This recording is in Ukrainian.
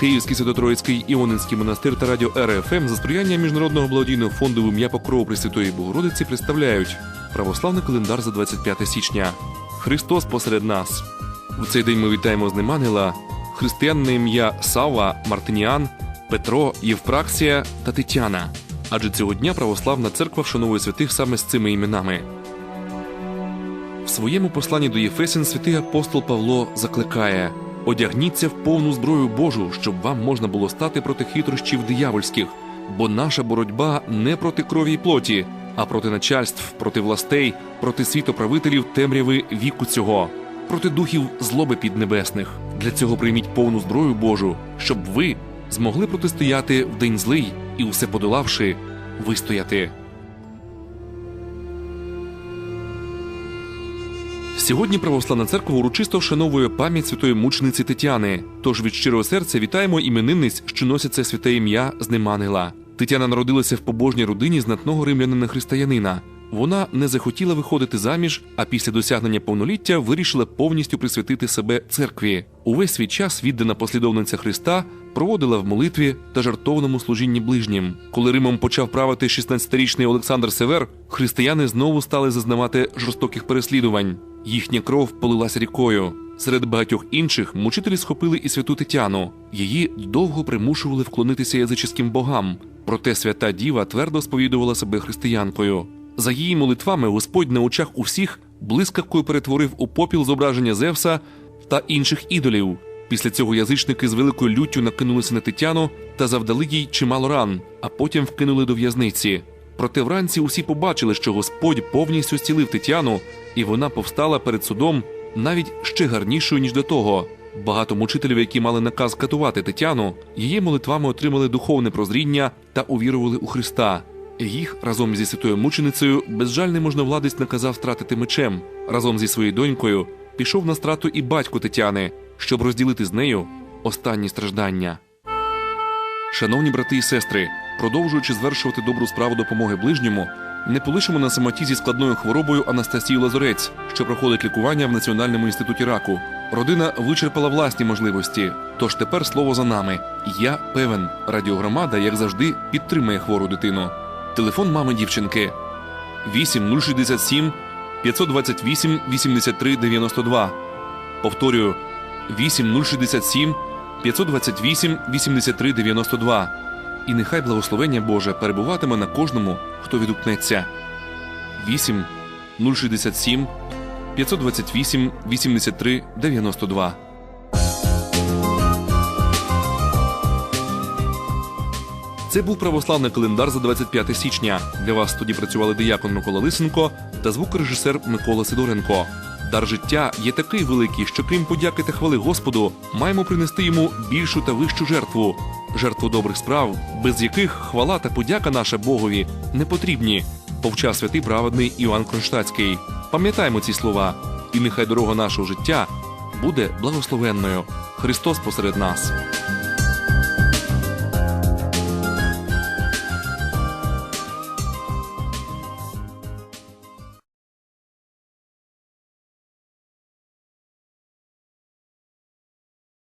Київський Свято-Троїцький Іонинський монастир та радіо РФМ за сприяння Міжнародного благодійного фонду ім'я Покрову Пресвятої Богородиці представляють православний календар за 25 січня. Христос посеред нас. В цей день ми вітаємо з ним ангела, християн ім'я Сава, Мартиніан, Петро, Євпраксія та Тетяна. Адже цього дня православна церква вшановує святих саме з цими іменами. В своєму посланні до Єфесін святий апостол Павло закликає: одягніться в повну зброю Божу, щоб вам можна було стати проти хитрощів диявольських, бо наша боротьба не проти крові й плоті, а проти начальств, проти властей, проти світоправителів темряви віку цього, проти духів злоби піднебесних. Для цього прийміть повну зброю Божу, щоб ви змогли протистояти в день злий і, усе подолавши, вистояти. Сьогодні православна церква урочисто вшановує пам'ять святої мучениці Тетяни. Тож від щирого серця вітаємо іменинниць, що носять це святе ім'я з. Тетяна народилася в побожній родині знатного римлянина християнина. Вона не захотіла виходити заміж, а після досягнення повноліття вирішила повністю присвятити себе церкві. Увесь свій час віддана послідовниця Христа проводила в молитві та жартовному служінні ближнім. Коли Римом почав правити 16-річний Олександр Север, християни знову стали зазнавати жорстоких переслідувань. Їхня кров полилася рікою. Серед багатьох інших мучителі схопили і святу Тетяну. Її довго примушували вклонитися язичським богам. Проте свята діва твердо сповідувала себе християнкою. За її молитвами Господь на очах усіх блискавкою перетворив у попіл зображення Зевса та інших ідолів. Після цього язичники з великою люттю накинулися на Тетяну та завдали їй чимало ран, а потім вкинули до в'язниці. Проте вранці усі побачили, що Господь повністю зцілив Тетяну, і вона повстала перед судом навіть ще гарнішою, ніж до того. Багато мучителів, які мали наказ катувати Тетяну, її молитвами отримали духовне прозріння та увірували у Христа. Їх разом зі святою мученицею безжальний можновладець наказав стратити мечем. Разом зі своєю донькою пішов на страту і батько Тетяни, щоб розділити з нею останні страждання. Шановні брати і сестри, продовжуючи звершувати добру справу допомоги ближньому, не полишимо на самоті зі складною хворобою Анастасію Лазорець, що проходить лікування в Національному інституті раку. Родина вичерпала власні можливості. Тож тепер слово за нами. Я певен, радіогромада, як завжди, підтримає хвору дитину. Телефон мами дівчинки 8067 528 83 92. Повторюю 8067 528 83 92. І нехай благословення Боже перебуватиме на кожному, хто відгукнеться. 8 067 528 83 92. Це був православний календар за 25 січня. Для вас тоді працювали диякон Микола Лисенко та звукорежисер Микола Сидоренко. Дар життя є такий великий, що крім подяки та хвали Господу, маємо принести йому більшу та вищу жертву жертву добрих справ, без яких хвала та подяка наша Богові не потрібні. Повчав святий праведний Іван Кронштадтський. Пам'ятаємо ці слова, і нехай дорога нашого життя буде благословенною. Христос посеред нас.